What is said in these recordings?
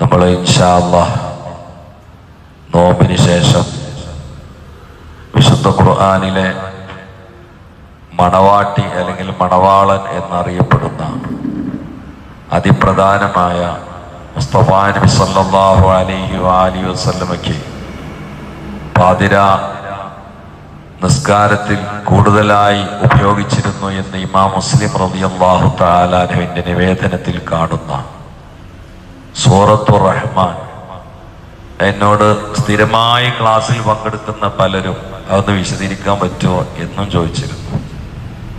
നമ്മൾ ഇൻഷാല്ല നോമ്പിന് ശേഷം വിശുദ്ധ ഖുർആാനിലെ മണവാട്ടി അല്ലെങ്കിൽ മണവാളൻ എന്നറിയപ്പെടുന്ന അതിപ്രധാനമായ മുസ്തഫാ നബി സല്ലല്ലാഹു അലൈഹി വാലി വസല്ലമയ്ക്ക് പാതിര നിസ്കാരത്തിൽ കൂടുതലായി ഉപയോഗിച്ചിരുന്നു എന്ന് ഇമാം മുസ്ലിം റബിയാഹു താലാനുവിന്റെ നിവേദനത്തിൽ കാണുന്ന സൂറത്തു റഹ്മാൻ. എന്നോട് സ്ഥിരമായി ക്ലാസ്സിൽ പങ്കെടുക്കുന്ന പലരും അതൊന്ന് വിശദീകരിക്കാൻ പറ്റുമോ എന്നും ചോദിച്ചിരുന്നു.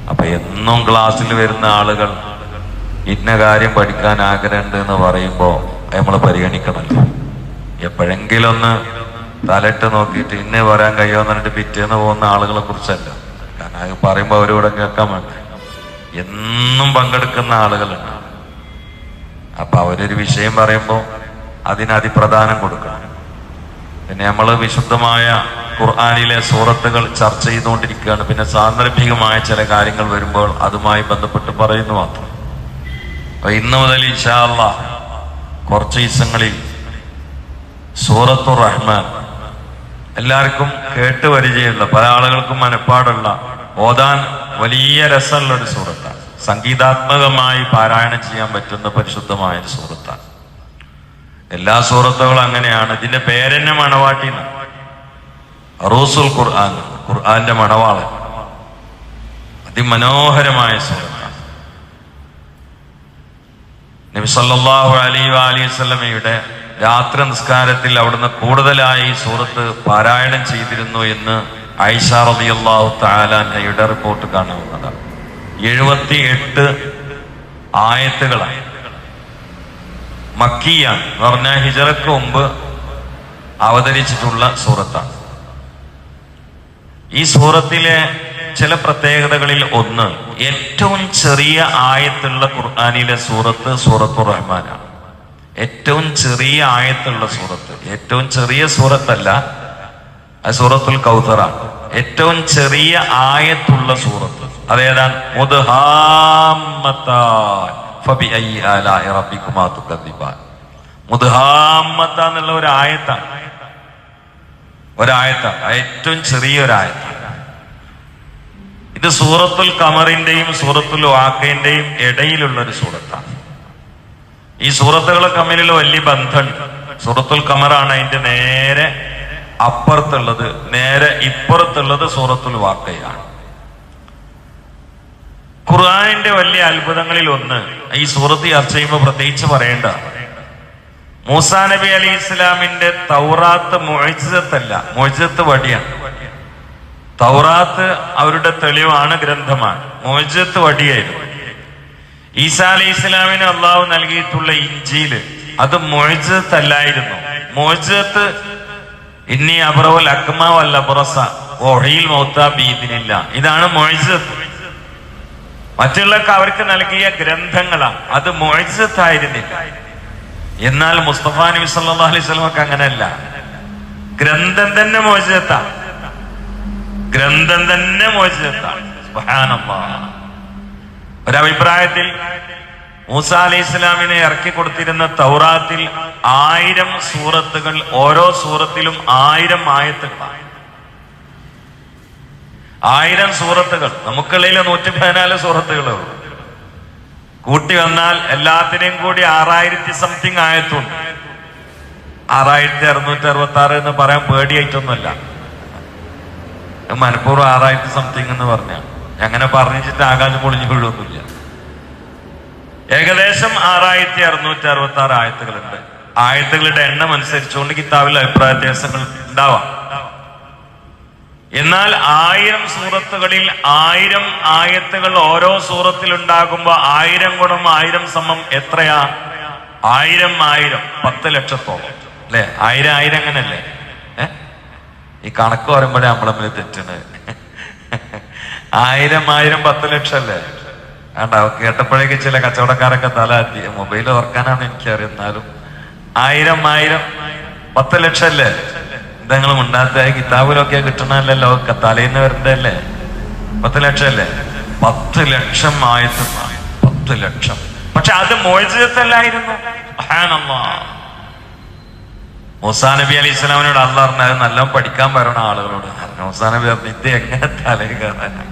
അപ്പൊ എന്നും ക്ലാസ്സിൽ വരുന്ന ആളുകൾ ഇന്ന കാര്യം പഠിക്കാൻ ആഗ്രഹമുണ്ട് എന്ന് പറയുമ്പോൾ നമ്മൾ പരിഗണിക്കണമല്ലോ എപ്പോഴെങ്കിലും ഒന്ന് തലയിട്ട് നോക്കിയിട്ട് ഇന്ന് പറയാൻ കഴിയുമെന്ന് പറഞ്ഞിട്ട് പിറ്റേന്ന് പോകുന്ന ആളുകളെ കുറിച്ചല്ല. കാരണം പറയുമ്പോൾ അവരോട് കേൾക്കാൻ വേണ്ട. എന്നും പങ്കെടുക്കുന്ന ആളുകളുണ്ട്. അപ്പൊ അവരൊരു വിഷയം പറയുമ്പോൾ അതിന് അതിപ്രധാനം കൊടുക്കണം. പിന്നെ നമ്മൾ വിശുദ്ധമായ ഖുർആാനിലെ സൂറത്തുകൾ ചർച്ച ചെയ്തുകൊണ്ടിരിക്കുകയാണ്. പിന്നെ സാന്ദർഭികമായ ചില കാര്യങ്ങൾ വരുമ്പോൾ അതുമായി ബന്ധപ്പെട്ട് പറയുന്നു മാത്രം. അപ്പൊ ഇന്ന് മുതൽ ഇഷാള്ള കുറച്ച് ദിവസങ്ങളിൽ സൂറത്തു റഹ്മാൻ എല്ലാവർക്കും കേട്ട് പരിചയമുള്ള പല ആളുകൾക്കും മനപ്പാടുള്ള ഓതാൻ വലിയ രസമുള്ള ഒരു സൂറത്താണ്. സംഗീതാത്മകമായി പാരായണം ചെയ്യാൻ പറ്റുന്ന പരിശുദ്ധമായ ഒരു സൂറത്താണ് എല്ലാ സുഹൃത്തുക്കളും അങ്ങനെയാണ്. ഇതിന്റെ പേരെന്നെ മണവാട്ടി റൂസുൽ ഖുർആൻ. ഖുർആന്റെ മണവാളൻ. അതിമനോഹരമായ സുഹൃത്താണ്. നബി സല്ലല്ലാഹു അലൈഹി വസ്ലമയുടെ രാത്രി നിസ്കാരത്തിൽ അവിടുന്ന് കൂടുതലായി സൂറത്ത് പാരായണം ചെയ്തിരുന്നു എന്ന് ഐഷ റളിയല്ലാഹു തആലയുടെ റിപ്പോർട്ട് കാണാവുന്നതാണ് എഴുപത്തി എട്ട് ആയത്തുകളാണ്. മക്കിയ എന്ന് പറഞ്ഞാൽ ഹിജറക്ക് മുമ്പ് അവതരിച്ചിട്ടുള്ള സൂറത്താണ്. ഈ സൂറത്തിലെ ചില പ്രത്യേകതകളിൽ ഒന്ന് ഏറ്റവും ചെറിയ ആയത്തുള്ള ഖുർആാനിലെ സൂറത്ത് സൂറത്തു റഹ്മാനാണ്. ഏറ്റവും ചെറിയ ആയത്തുള്ള സൂറത്ത്. ഏറ്റവും ചെറിയ സൂറത്തല്ല സൂറത്തുൽ കൗതറാണ്. ഏറ്റവും ചെറിയ ആയത്തുള്ള സൂറത്ത്. അതേതാണ്? എന്നുള്ള ഒരു ആയത്താണ് ഒരായത്താണ്. ഏറ്റവും ഏറ്റവും ചെറിയൊരായത്താണ് ഇത് സൂറത്തുൽ കമറിന്റെയും സൂറത്തുൽ വാക്കയിന്റെയും ഇടയിലുള്ള ഒരു സൂറത്താണ്. ഈ സൂറത്തുകളെ തമ്മിലുള്ള വലിയ ബന്ധം സൂറത്തുൽ കമറാണ് അതിന്റെ നേരെ അപ്പുറത്തുള്ളത്. നേരെ ഇപ്പുറത്തുള്ളത് സൂറത്തുൽ വാക്കയാണ് ഖുർആാനിന്റെ വലിയ അത്ഭുതങ്ങളിൽ ഒന്ന്. ഈ സൂറത്ത് ചർച്ച ചെയ്യുമ്പോൾ പ്രത്യേകിച്ച് പറയേണ്ട. മൂസാ നബി അലി ഇസ്ലാമിന്റെ തൗറാത്ത് മൊഴിജത്തല്ല മൊഴിജത്ത് വടിയാണ് തൗറാത്ത് അവരുടെ തെളിവാണ് ഗ്രന്ഥമാണ്. മൊഴിജത്ത് വടിയായിരുന്നു. ഈസാ അലി ഇസ്ലാമിന് അള്ളാഹു നൽകിയിട്ടുള്ള ഇഞ്ചിയിൽ അത് മൊഴിജത്തല്ലായിരുന്നു മൊഴിജത്ത് ഇനി അബ്രവൽ അക്മാവല്ല ബുറസ ഒഴിയിൽ മൗത്ത ബീദിനില്ല. ഇതാണ് മൊഴിജത്ത് മറ്റുള്ളവർക്ക് അവർക്ക് നൽകിയ ഗ്രന്ഥങ്ങളാണ്. അത് മൊഴിജത്തായിരുന്നില്ല എന്നാൽ മുസ്തഫ നബി സല്ലാ അലൈഹി അങ്ങനെയല്ല. ഗ്രന്ഥം തന്നെ മോചിതത്താണ് ഗ്രന്ഥം തന്നെ സുബ്ഹാനല്ലാഹ് ഒരഭിപ്രായത്തിൽ മൂസ അലൈഹി ഇസ്ലാമിനെ ഇറക്കി കൊടുത്തിരുന്ന തൗറാത്തിൽ ആയിരം സൂറത്തുകൾ ഓരോ സൂറത്തിലും ആയിരം ആയത്തുകളാണ്. ആയിരം സൂറത്തുകൾ. നമുക്കുള്ളിൽ നൂറ്റി പതിനാല് സൂറത്തുകളേ ഉള്ളൂ. കൂട്ടി വന്നാൽ എല്ലാത്തിനെയും കൂടി ആറായിരത്തി സംതിങ് ആയത്തുണ്ട്. ആറായിരത്തി അറുന്നൂറ്റി അറുപത്തി ആറ് എന്ന് പറയാൻ പേടിയായിട്ടൊന്നുമല്ല. മനഃപൂർവം ആറായിരത്തി സംതിങ് എന്ന് പറഞ്ഞ. അങ്ങനെ പറഞ്ഞിട്ട് ആകാശം പൊളിഞ്ഞു വീഴൊന്നുമില്ല ഏകദേശം ആറായിരത്തി അറുന്നൂറ്റി അറുപത്തി ആറ് ആയത്തുകളുണ്ട്. ആയത്തുകളുടെ എണ്ണം അനുസരിച്ചുകൊണ്ട് കിതാബിൽ അഭിപ്രായ വ്യത്യാസങ്ങൾ ഉണ്ടാവാം. എന്നാൽ ആയിരം സൂറത്തുകളിൽ ആയിരം ആയത്തുകൾ ഓരോ സൂറത്തിൽ ഉണ്ടാകുമ്പോൾ ആയിരം ഗുണം ആയിരം സമം എത്രയാ? ആയിരം ആയിരം. പത്ത് ലക്ഷത്തോളം. അല്ലെ? ആയിരം ആയിരം അങ്ങനല്ലേ? ഈ കണക്ക് പറയുമ്പോഴേ നമ്മളെ മുന്നിൽ തെറ്റുന്നത്. ആയിരം ആയിരം പത്ത് ലക്ഷം അല്ലേ വേണ്ട കേട്ടപ്പോഴേക്ക് ചില കച്ചവടക്കാരൊക്കെ തല എത്തി മൊബൈൽ ഓർക്കാനാണ് എനിക്ക് അറിയുന്നാലും ആയിരം ആയിരം പത്ത് ലക്ഷം അല്ലേ നിങ്ങൾ ഉണ്ടാത്ത കിതാബിലൊക്കെ കിട്ടണല്ലോ തലേന്ന് വരണ്ടല്ലേ പത്ത് ലക്ഷം അല്ലേ പത്ത് ലക്ഷം ആയത് പത്ത് ലക്ഷം. പക്ഷെ അത് മോചിതത്തല്ലായിരുന്നു. മൂസാ നബി അലി ഇസ്ലാമിനോട് അല്ല പറഞ്ഞത് നല്ല പഠിക്കാൻ പറയണ ആളുകളോട്. മൂസാ നബി പറഞ്ഞു ഇത് എങ്ങനെ തലേ കയറാനാ?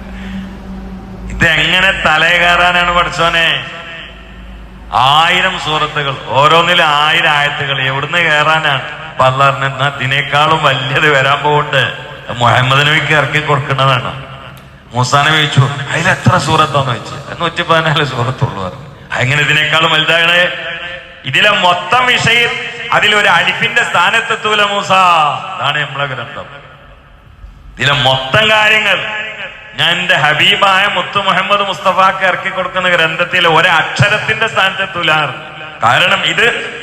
ഇത് എങ്ങനെ തലേ കയറാനാണ് പഠിച്ചോനെ? ആയിരം സൂറത്തുകൾ ഓരോന്നിലും ആയിരം ആയത്തുകൾ എവിടുന്ന് കയറാനാണ്? അപ്പൊ അല്ല ഇതിനേക്കാളും വലിയത് വരാൻ പോകുന്നുണ്ട് മുഹമ്മദ് നബിക്ക് ഇറക്കി കൊടുക്കുന്നതാണ്. മൂസാനെ ചോദിച്ചു അതിൽ എത്ര സൂറത്താന്ന് വെച്ചു നൂറ്റി പതിനാല് സൂറത്തുള്ളൂ പറഞ്ഞു. അങ്ങനെ ഇതിനേക്കാളും വലുതാകണേ? ഇതിലെ മൊത്തം വിഷയം അതിലൊരു അലിഫിന്റെ സ്ഥാനത്തെത്തൂല മൂസ. അതാണ് നമ്മളെ ഗ്രന്ഥം. ഇതിലെ മൊത്തം കാര്യങ്ങൾ ഞാൻ എന്റെ ഹബീബായ മുത്തു മുഹമ്മദ് മുസ്തഫാക്ക് ഇറക്കി കൊടുക്കുന്ന ഗ്രന്ഥത്തിൽ ഒരക്ഷരത്തിന്റെ സ്ഥാനത്തെത്തൂല കാരണം ഇത്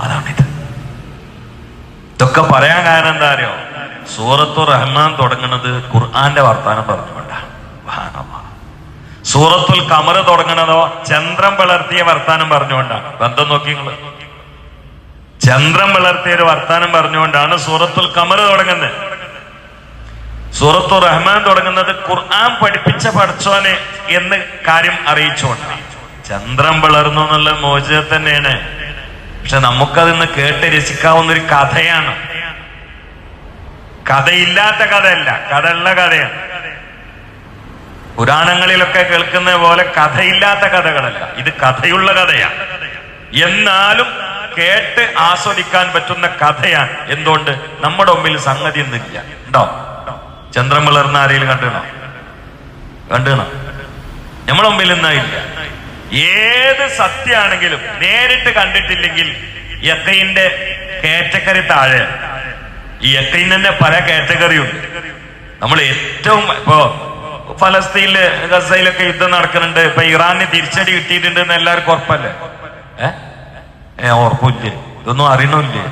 അതാണിത് ഇതൊക്കെ പറയാൻ കാരണം എന്താ അറിയോ? സൂറത്തു റഹ്മാൻ തുടങ്ങുന്നത് ഖുർആന്റെ വർത്താനം സുബ്ഹാനല്ലാഹ്. സൂറത്തുൽ കമർ തുടങ്ങുന്നതോ ചന്ദ്രൻ വളർത്തിയ വർത്താനം പറഞ്ഞുകൊണ്ടാണ് ബന്ധം നോക്കി നിങ്ങൾ? ചന്ദ്രൻ വളർത്തിയ ഒരു വർത്താനം പറഞ്ഞുകൊണ്ടാണ് സൂറത്തുൽ കമർ തുടങ്ങുന്നത്. സൂറത്തു റഹ്മാൻ തുടങ്ങുന്നത് ഖുർആൻ പഠിപ്പിച്ച പഠിച്ചോനെ എന്ന് കാര്യം അറിയിച്ചുകൊണ്ട്. ചന്ദ്രൻ വളർന്നു എന്നുള്ള മോചനം തന്നെയാണ്. പക്ഷെ നമുക്കതിന്ന് കേട്ട് രസിക്കാവുന്ന ഒരു കഥയാണ്. കഥയില്ലാത്ത കഥയല്ല കഥയുള്ള കഥയാണ്. പുരാണങ്ങളിലൊക്കെ കേൾക്കുന്ന പോലെ കഥയില്ലാത്ത കഥകളല്ല ഇത് കഥയുള്ള കഥയാണ് എന്നാലും കേട്ട് ആസ്വദിക്കാൻ പറ്റുന്ന കഥയാണ്. എന്തുകൊണ്ട്? നമ്മുടെ മുമ്പിൽ സംഗതി എന്നില്ല ഉണ്ടോ? ചന്ദ്രൻ വളർന്ന ആരെങ്കിലും കണ്ടണോ കണ്ടണോ നമ്മളെ മുമ്പിൽ ഇല്ല. ഏത് സത്യമാണെങ്കിലും നേരിട്ട് കണ്ടിട്ടില്ലെങ്കിൽ യക്കൈന്റെ കാറ്റഗറി താഴെ. ഈ യക്കൈൻ തന്നെ പല കാറ്റഗറിയുണ്ട് നമ്മൾ ഏറ്റവും ഇപ്പോ ഫലസ്തീനിൽ ഗസയിലൊക്കെ യുദ്ധം നടക്കുന്നുണ്ട്. ഇപ്പൊ ഇറാന് തിരിച്ചടി കിട്ടിയിട്ടുണ്ട് എന്ന് എല്ലാവർക്കും ഉറപ്പല്ലേ? ഏ? ഉറപ്പില്ലേ ഇതൊന്നും അറിയണില്ലേ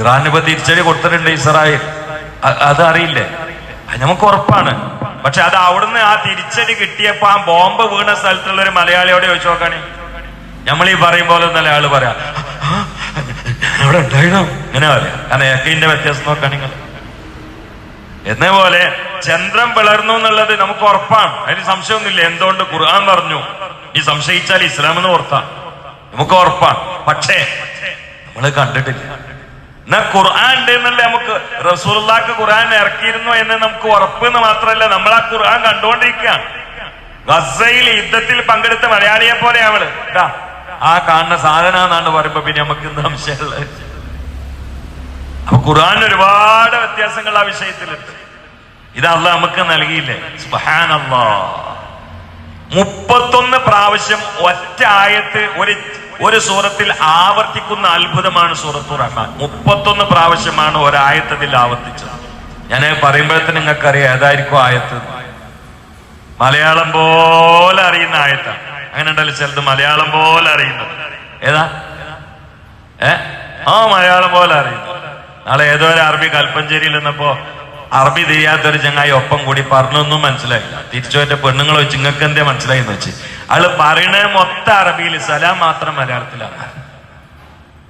ഇറാനിപ്പോ തിരിച്ചടി കൊടുത്തിട്ടുണ്ട് ഇസ്രായേൽ. അത് അറിയില്ലേ നമുക്ക് ഉറപ്പാണ്. പക്ഷെ അത് അവിടുന്ന് ആ തിരിച്ചടി കിട്ടിയപ്പോ ആ ബോംബ് വീണ സ്ഥലത്തുള്ള ഒരു മലയാളിയോട് ചോദിച്ചു നോക്കാണേ നമ്മൾ ഈ പറയും പോലെ ഒന്നല്ല ആൾ പറയാ. "ആ, അവിടെ ഉണ്ടായിരുന്നു ഇങ്ങനെ പറയാം. കാരണം എക്കിന്റെ വ്യത്യാസം നോക്കാൻ നിങ്ങൾ എന്നപോലെ ചന്ദ്രൻ പിളർന്നു എന്നുള്ളത് നമുക്ക് ഉറപ്പാണ്. അതിന് സംശയമൊന്നുമില്ല. എന്തുകൊണ്ട്? ഖുർആൻ പറഞ്ഞു. നീ സംശയിച്ചാൽ ഇസ്ലാം എന്ന് ഓർത്താം. നമുക്ക് ഉറപ്പാണ്. പക്ഷേ നമ്മൾ കണ്ടിട്ടില്ല. എന്നാ ഖുർആൻ ഉണ്ട് എന്നല്ലേ നമുക്ക് റസൂലുള്ളാക്ക് ഖുർആൻ ഇറക്കിയിരുന്നു എന്ന് നമുക്ക് ഉറപ്പ് എന്ന് മാത്രമല്ല നമ്മൾ ആ ഖുർആൻ കണ്ടുകൊണ്ടിരിക്കുകയാണ് ഗസയിൽ യുദ്ധത്തിൽ പങ്കെടുത്ത മലയാളിയെ പോലെ അവൾ. ആ കാണുന്ന സാധനാന്നാണ് പറയുമ്പോ പിന്നെ നമുക്ക് എന്ത് സംശയമുള്ളത്? അപ്പൊ ഖുർആൻ ഒരുപാട് വ്യത്യാസങ്ങൾ ആ വിഷയത്തിലുണ്ട്. ഇത് നമുക്ക് നൽകിയില്ലേ? മുപ്പത്തൊന്ന് പ്രാവശ്യം ഒറ്റ ആയത്ത് ഒരു ഒരു സൂറത്തിൽ ആവർത്തിക്കുന്ന അത്ഭുതമാണ് സൂറത്തു റഹ്മാൻ. മുപ്പത്തൊന്ന് പ്രാവശ്യമാണ് ഒരായത്തതിൽ ആവർത്തിച്ചത്. ഞാൻ പറയുമ്പോഴത്തേന് നിങ്ങൾക്കറിയാം ഏതായിരിക്കും ആയത്ത്. മലയാളം പോലെ അറിയുന്ന ആയത്താണ്. അങ്ങനെ ഉണ്ടല്ലോ ചിലത് മലയാളം പോലെ അറിയുന്നത്. ഏതാ? ഏ? ആ മലയാളം പോലെ അറിയുന്നു. നാളെ ഏതോ ഒരു അറബി കൽപ്പഞ്ചേരിയിൽ നിന്നപ്പോ അറബി തിരിയാത്തൊരു ചങ്ങായി ഒപ്പം കൂടി പറഞ്ഞൊന്നും മനസ്സിലായില്ല. തിരിച്ചുവറ്റ പെണ്ണുങ്ങൾ വെച്ച് നിങ്ങൾക്ക് എന്തേ മനസ്സിലായി എന്ന് വെച്ച്. അയാൾ പറയണ മൊത്തം അറബിയിൽ സലാം മാത്രം മലയാളത്തിലാണ്.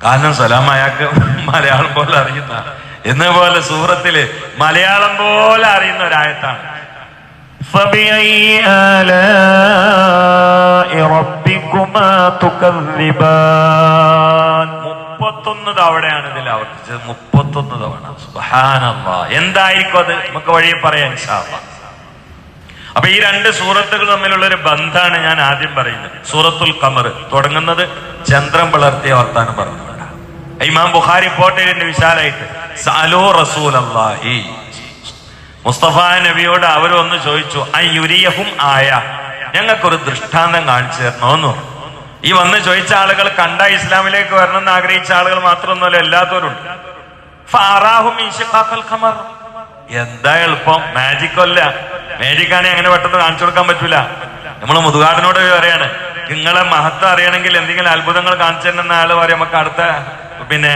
കാരണം സലാം അയാൾക്ക് മലയാളം പോലെ അറിയുന്ന എന്ന പോലെ മലയാളം പോലെ അറിയുന്ന ഒരായത്താണ്. മുപ്പത്തൊന്ന് തവണയാണ് ഇതിൽ ആവർത്തിച്ചത്. മുപ്പത്തൊന്ന് തവണ. എന്തായിരിക്കും അത്? നമുക്ക് വഴി പറയാൻ അല്ലാ. അപ്പൊ ഈ രണ്ട് സൂറത്തുകൾ തമ്മിലുള്ള ഒരു ബന്ധാണ് ഞാൻ ആദ്യം പറയുന്നത്. സൂറത്തുൽ കമർ തുടങ്ങുന്നത് ചന്ദ്രൻ വളർത്തിയ വർത്താനം പറഞ്ഞുകൊണ്ടാണ്. ഇമാം ബുഖാരി ചെയ്തിട്ടുണ്ട് വിശാലായിട്ട്. സാലോ റസൂൽ അള്ളാഹി മുസ്തഫ നബിയോട് അവരൊന്ന് ചോദിച്ചു അയുരിയഹും ആയ? ഞങ്ങൾക്കൊരു ദൃഷ്ടാന്തം കാണിച്ചു തരണമെന്ന് ഈ വന്ന് ചോദിച്ച ആളുകൾ കണ്ട ഇസ്ലാമിലേക്ക് വരണം എന്ന് ആഗ്രഹിച്ച ആളുകൾ മാത്രമൊന്നുമല്ല എല്ലാത്തവരുണ്ട്. എന്താ എളുപ്പം? മാജിക് അല്ല. മാജിക് ആണെങ്കിൽ അങ്ങനെ പെട്ടെന്ന് കാണിച്ചു കൊടുക്കാൻ പറ്റൂല. നമ്മൾ മുതുകാടിനോട് പറയാണ് നിങ്ങളെ മഹത്വം അറിയണമെങ്കിൽ എന്തെങ്കിലും അത്ഭുതങ്ങൾ കാണിച്ചു തരുന്ന ആൾ പറയാം. നമുക്ക് അടുത്ത പിന്നെ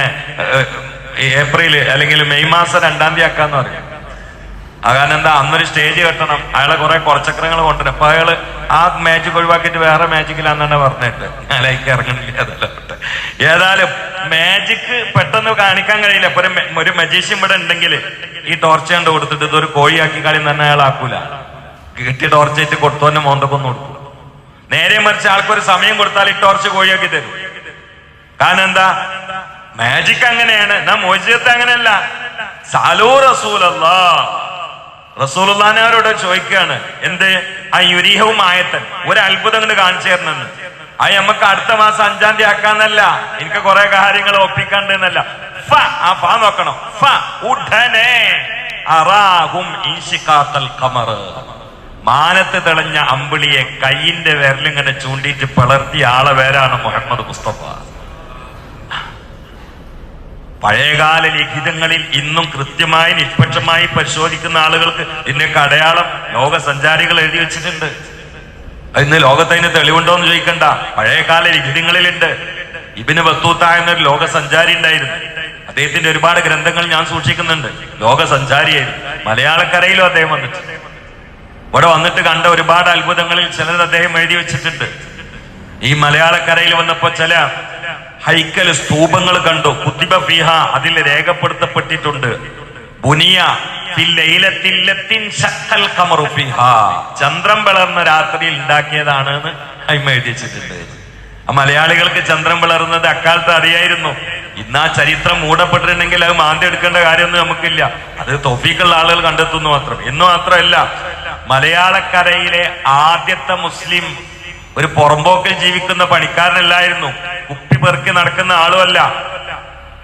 ഏപ്രിൽ അല്ലെങ്കിൽ മെയ് മാസം രണ്ടാം തീയതി ആക്കാന്ന് പറയും. കാരണം എന്താ? അന്നൊരു സ്റ്റേജ് കെട്ടണം. അയാളെ കുറെ കുറച്ചക്രങ്ങൾ കൊണ്ടുവരും അപ്പൊ അയാൾ ആ മാജിക് ഒഴിവാക്കിയിട്ട് വേറെ മാജിക്കിലാന്നാണ് പറഞ്ഞിട്ട്. ഞാൻ ഇറങ്ങണില്ല അതല്ല. ഏതായാലും മാജിക്ക് പെട്ടെന്ന് കാണിക്കാൻ കഴിയില്ല. ഇപ്പൊ ഒരു മജീഷ്യൻ ഇവിടെ ഉണ്ടെങ്കിൽ ഈ ടോർച്ച കണ്ട് കൊടുത്തിട്ട് ഇതൊരു കോഴിയാക്കി കളി തന്നെ അയാൾ ആക്കൂല. കിട്ടിയ ടോർച്ചായിട്ട് കൊടുത്തോന്നെ മോന്തക്കൊന്നും കൊടുക്കും. നേരെ മറിച്ച് ആൾക്കൊരു സമയം കൊടുത്താൽ ഈ ടോർച്ച് കോഴിയാക്കി തരും. കാരണം എന്താ? മാജിക് അങ്ങനെയാണ്. എന്നാ മോചിതത്തെ അങ്ങനെയല്ല. സാലൂ റസൂലല്ല. റസൂലുള്ളാനവരോട് ചോദിക്കുകയാണ്. എന്ത്? ആ യുരീഹവും ആയത്തൻ. ഒരു അത്ഭുതം കൊണ്ട് കാണിച്ചു തരണമെന്ന്. ആ നമുക്ക് അടുത്ത മാസം അഞ്ചാം തീയതി ആക്കാന്നല്ല. എനിക്ക് കുറെ കാര്യങ്ങൾ ഒപ്പിക്കണ്ട് എന്നല്ല ഫ ഫ നോക്കണം. ഫ കമർ മാനത്ത് തെളിഞ്ഞ അമ്പിളിയെ കയ്യിന്റെ വിരലിങ്ങനെ ചൂണ്ടിയിട്ട് പിളർത്തിയ ആളെ പേരാണ് മുഹമ്മദ് മുസ്തഫ. പഴയകാല ലിഖിതങ്ങളിൽ ഇന്നും കൃത്യമായി നിഷ്പക്ഷമായി പരിശോധിക്കുന്ന ആളുകൾക്ക് ഇതിനൊക്കെ അടയാളം ലോകസഞ്ചാരികൾ എഴുതി വെച്ചിട്ടുണ്ട്. അത് ഇന്ന് ലോകത്ത് അതിന് തെളിവുണ്ടോ എന്ന് ചോദിക്കണ്ട. പഴയകാല ലിഖിതങ്ങളിലുണ്ട് ഇബിന് ബത്തൂത്ത എന്നൊരു ലോക സഞ്ചാരി ഉണ്ടായിരുന്നു. അദ്ദേഹത്തിന്റെ ഒരുപാട് ഗ്രന്ഥങ്ങൾ ഞാൻ സൂക്ഷിക്കുന്നുണ്ട്. ലോക സഞ്ചാരിയായിരുന്നു മലയാളക്കരയിലും അദ്ദേഹം വന്നിട്ടുണ്ട് ഇവിടെ വന്നിട്ട് കണ്ട ഒരുപാട് അത്ഭുതങ്ങളിൽ ചിലത് അദ്ദേഹം എഴുതി വെച്ചിട്ടുണ്ട്. ഈ മലയാളക്കരയിൽ വന്നപ്പോ ചില ഹൈക്കൽ സ്തൂപങ്ങൾ കണ്ടു. കുത്തിബ ഫിഹ അതിൽ രേഖപ്പെടുത്തപ്പെട്ടിട്ടുണ്ട്. ചന്ദ്രൻ പിളർന്ന രാത്രിയിൽ ഉണ്ടാക്കിയതാണ് എന്ന് അയിമ എഴുതിച്ചിട്ടുണ്ട്. മലയാളികൾക്ക് ചന്ദ്രം പിളർന്നത് അക്കാലത്ത് അറിയായിരുന്നു. ഇന്ന് ആ ചരിത്രം മൂടപ്പെട്ടിട്ടുണ്ടെങ്കിൽ അത് മാന്തി എടുക്കേണ്ട കാര്യമൊന്നും നമുക്കില്ല. അത് തൊഫീക്കുള്ള ആളുകൾ കണ്ടെത്തുന്നു മാത്രം. എന്ന് മാത്രമല്ല മലയാളക്കരയിലെ ആദ്യത്തെ മുസ്ലിം ഒരു പുറമ്പോക്കിൽ ജീവിക്കുന്ന പണിക്കാരനല്ലായിരുന്നു. കുപ്പി പെറുക്കി നടക്കുന്ന ആളുമല്ല.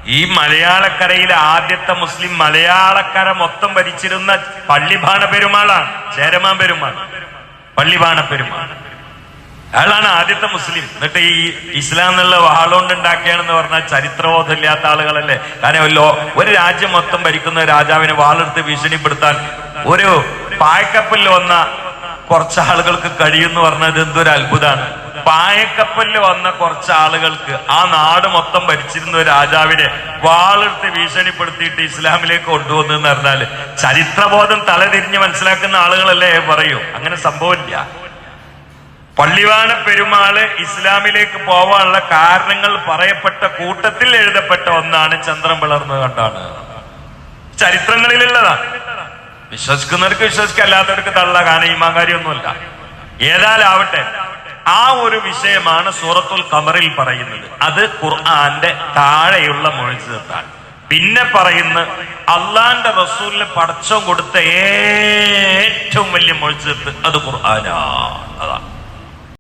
ഈ മലയാളക്കരയിലെ ആദ്യത്തെ മുസ്ലിം മലയാളക്കര മൊത്തം ഭരിച്ചിരുന്ന പള്ളിഭാണ പെരുമാളാണ് ചേരമാൻ പെരുമാൾ. പള്ളിഭാണ പെരുമാൾ. അയാളാണ് ആദ്യത്തെ മുസ്ലിം. എന്നിട്ട് ഈ ഇസ്ലാം എന്നുള്ള വാളുകൊണ്ട് ഉണ്ടാക്കിയാണെന്ന് പറഞ്ഞാൽ ചരിത്രബോധമില്ലാത്ത ആളുകളല്ലേ? കാരണം ഒരു രാജ്യം മൊത്തം ഭരിക്കുന്ന രാജാവിനെ വാളെടുത്ത് ഭീഷണിപ്പെടുത്താൻ ഒരു പായക്കപ്പിൽ വന്ന കുറച്ച് ആളുകൾക്ക് കഴിയുമെന്ന് പറഞ്ഞത് എന്തൊരു അത്ഭുതമാണ്. പായക്കപ്പലിൽ വന്ന കുറച്ച് ആളുകൾക്ക് ആ നാട് മൊത്തം ഭരിച്ചിരുന്ന രാജാവിനെ വാളെടുത്ത് ഭീഷണിപ്പെടുത്തിയിട്ട് ഇസ്ലാമിലേക്ക് കൊണ്ടുവന്നു എന്ന് പറഞ്ഞാൽ ചരിത്രബോധം തലതിരിഞ്ഞ് മനസ്സിലാക്കുന്ന ആളുകളല്ലേ പറയൂ. അങ്ങനെ സംഭവമില്ല. പള്ളിവാന പെരുമാൾ ഇസ്ലാമിലേക്ക് പോവാനുള്ള കാരണങ്ങൾ പറയപ്പെട്ട കൂട്ടത്തിൽ എഴുതപ്പെട്ട ഒന്നാണ് ചന്ദ്രൻ പിളർന്നത് കണ്ടാണ്. ചരിത്രങ്ങളിലുള്ളതാണ് വിശ്വസിക്കുന്നവർക്ക് വിശ്വസിക്കല്ലാത്തവർക്ക് തള്ള കാരണം ഈ കാര്യമൊന്നുമില്ല ഏതായാലാവട്ടെ ആ ഒരു വിഷയമാണ് സൂറത്തുൽ കമറിൽ പറയുന്നത്. അത് ഖുർആന്റെ താഴെയുള്ള മൊഴിച്ചതാണ് പിന്നെ പറയുന്ന അള്ളാന്റെ റസൂലിന് പടച്ചം കൊടുത്ത ഏറ്റവും വലിയ മൊഴിച്ചത്ത് അത് ഖുർആനാണ്. അതാണ്.